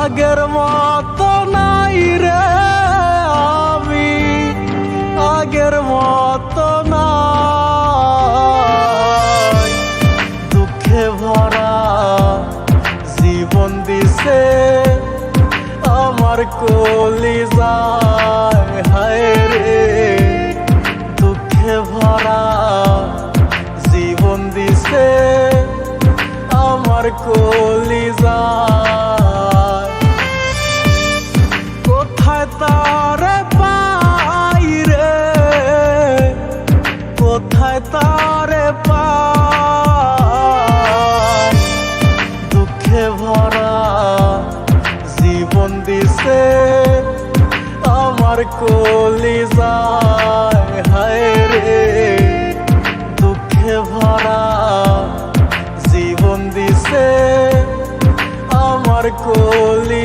আগের মতো কলি যায় রে, দুঃখে ভরা জীবন দিছে আমার কলি যায় কোথায় তারে পাই রে, কোথায় তারে পাই দিছে আমার কলি যায় হায় রে দুঃখে ভরা জীবন দিছে আমার কলি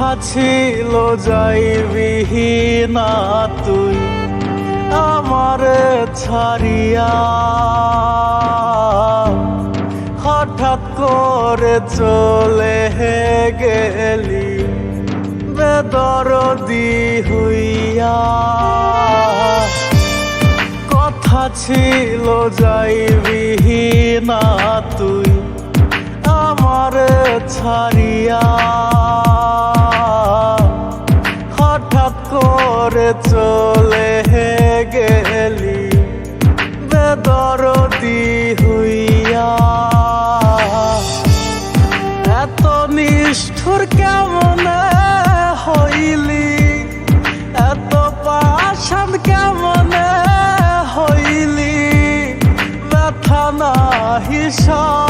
কথা ছিল যাইবিহি না তুই আমার ছাড়িয়া। হঠাৎ করে চলে গেলি, বেদরদি হইয়া। কথা ছিল যাইবিহি না তুই আমার ছাড়িয়া। করে চলে গেলি, বেদরদি হইয়া। এত নিষ্ঠুর কেমন হইলি, এত পাশান কেমন হইলি, ব্যথা না হিসাব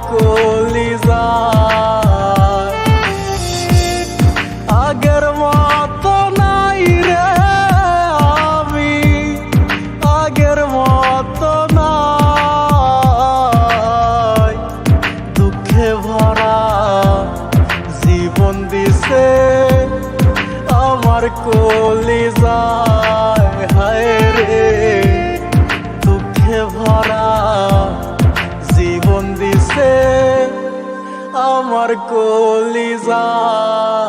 আমার কলি আগের আমি আগের মতো দুঃখে দিছে আমার হায় রে। দুঃখে ভরা আমার কলি যায়